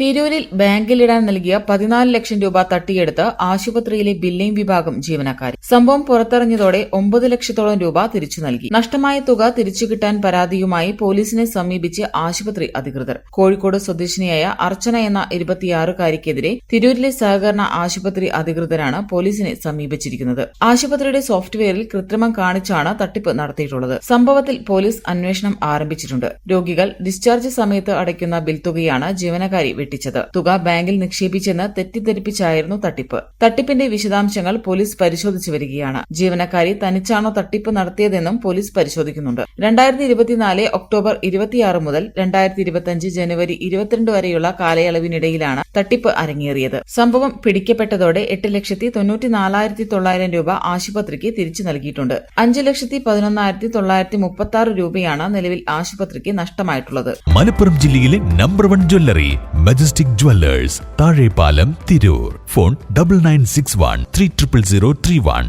തിരൂരിൽ ബാങ്കിലിടാൻ നൽകിയ പതിനാല് ലക്ഷം രൂപ തട്ടിയെടുത്ത് ആശുപത്രിയിലെ ബില്ലിംഗ് വിഭാഗം ജീവനക്കാരി. സംഭവം പുറത്തറിഞ്ഞതോടെ ഒമ്പത് ലക്ഷത്തോളം രൂപ തിരിച്ചു നൽകി. നഷ്ടമായ തുക തിരിച്ചു കിട്ടാൻ പരാതിയുമായി പോലീസിനെ സമീപിച്ച് ആശുപത്രി അധികൃതർ. കോഴിക്കോട് സ്വദേശിനിയായ അർച്ചന എന്ന ഇരുപത്തിയാറുകാരിക്കെതിരെ തിരൂരിലെ സഹകരണ ആശുപത്രി അധികൃതരാണ് പോലീസിനെ സമീപിച്ചിരിക്കുന്നത്. ആശുപത്രിയുടെ സോഫ്റ്റ്വെയറിൽ കൃത്രിമം കാണിച്ചാണ് തട്ടിപ്പ് നടത്തിയിട്ടുള്ളത്. സംഭവത്തിൽ പോലീസ് അന്വേഷണം ആരംഭിച്ചിട്ടുണ്ട്. രോഗികൾ ഡിസ്ചാർജ് സമയത്ത് അടയ്ക്കുന്ന ബിൽ തുകയാണ് ജീവനക്കാരി വെട്ടിച്ചത് തുക ബാങ്കിൽ നിക്ഷേപിച്ചെന്ന് തെറ്റിദ്ധരിപ്പിച്ചായിരുന്നു തട്ടിപ്പ്. തട്ടിപ്പിന്റെ വിശദാംശങ്ങൾ പോലീസ് പരിശോധിച്ചു വരികയാണ്. ജീവനക്കാരി തനിച്ചാണോ തട്ടിപ്പ് നടത്തിയതെന്നും പോലീസ് പരിശോധിക്കുന്നുണ്ട്. രണ്ടായിരത്തി ഇരുപത്തിനാല് ഒക്ടോബർ ഇരുപത്തിയാറ് മുതൽ രണ്ടായിരത്തി ഇരുപത്തിയഞ്ച് ജനുവരി ഇരുപത്തിരണ്ട് വരെയുള്ള കാലയളവിനിടയിലാണ് തട്ടിപ്പ് അരങ്ങേറിയത്. സംഭവം പിടിക്കപ്പെട്ടതോടെ എട്ട് ലക്ഷത്തി തൊണ്ണൂറ്റി നാലായിരത്തി തൊള്ളായിരം രൂപ ആശുപത്രിക്ക് തിരിച്ചു നൽകിയിട്ടുണ്ട്. അഞ്ച് ലക്ഷത്തി പതിനൊന്നായിരത്തി തൊള്ളായിരത്തി മുപ്പത്തി ആറ് രൂപയാണ് നിലവിൽ ആശുപത്രിക്ക് നഷ്ടമായിട്ടുള്ളത്. മലപ്പുറം ജില്ലയിലെ number one jewellery Majestic Jewellers Thazhepalam Tirur phone double nine six one three triple zero three one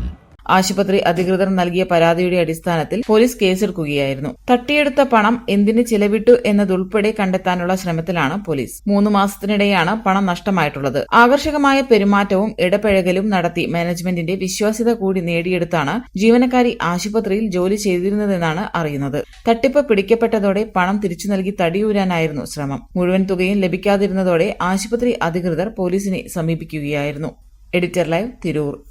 ആശുപത്രി അധികൃതർ നൽകിയ പരാതിയുടെ അടിസ്ഥാനത്തിൽ പോലീസ് കേസെടുക്കുകയായിരുന്നു. തട്ടിയെടുത്ത പണം എന്തിന് ചിലവിട്ടു എന്നതുൾപ്പെടെ കണ്ടെത്താനുള്ള ശ്രമത്തിലാണ് പോലീസ്. മൂന്ന് മാസത്തിനിടെയാണ് പണം നഷ്ടമായിട്ടുള്ളത്. ആകർഷകമായ പെരുമാറ്റവും ഇടപഴകലും നടത്തി മാനേജ്മെന്റിന്റെ വിശ്വാസ്യത കൂടി നേടിയെടുത്താണ് ജീവനക്കാരി ആശുപത്രിയിൽ ജോലി ചെയ്തിരുന്നതെന്നാണ് അറിയുന്നത്. തട്ടിപ്പ് പിടിക്കപ്പെട്ടതോടെ പണം തിരിച്ചു നൽകി തടിയൂരാനായിരുന്നു ശ്രമം. മുഴുവൻ തുകയും ലഭിക്കാതിരുന്നതോടെ ആശുപത്രി അധികൃതർ പോലീസിനെ സമീപിക്കുകയായിരുന്നു. Editor live Tirur.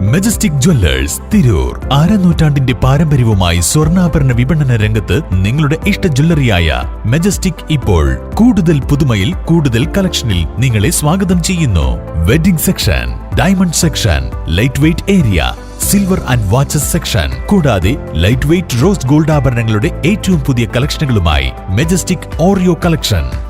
Majestic Jewellers Tirur അരനൂറ്റാണ്ടിന്റെ പാരമ്പര്യവുമായി സ്വർണാഭരണ വിപണന രംഗത്ത് നിങ്ങളുടെ ഇഷ്ട ജ്വല്ലറിയായ മെജസ്റ്റിക് ഇപ്പോൾ കൂടുതൽ പുതുമയിൽ കൂടുതൽ കളക്ഷനിൽ നിങ്ങളെ സ്വാഗതം ചെയ്യുന്നു. Wedding section diamond section light weight area silver and watches section കൂടാതെ ലൈറ്റ് വെയ്റ്റ് റോസ് ഗോൾഡ് ആഭരണങ്ങളുടെ ഏറ്റവും പുതിയ കളക്ഷനുകളുമായി മെജസ്റ്റിക് ഓറിയോ കളക്ഷൻ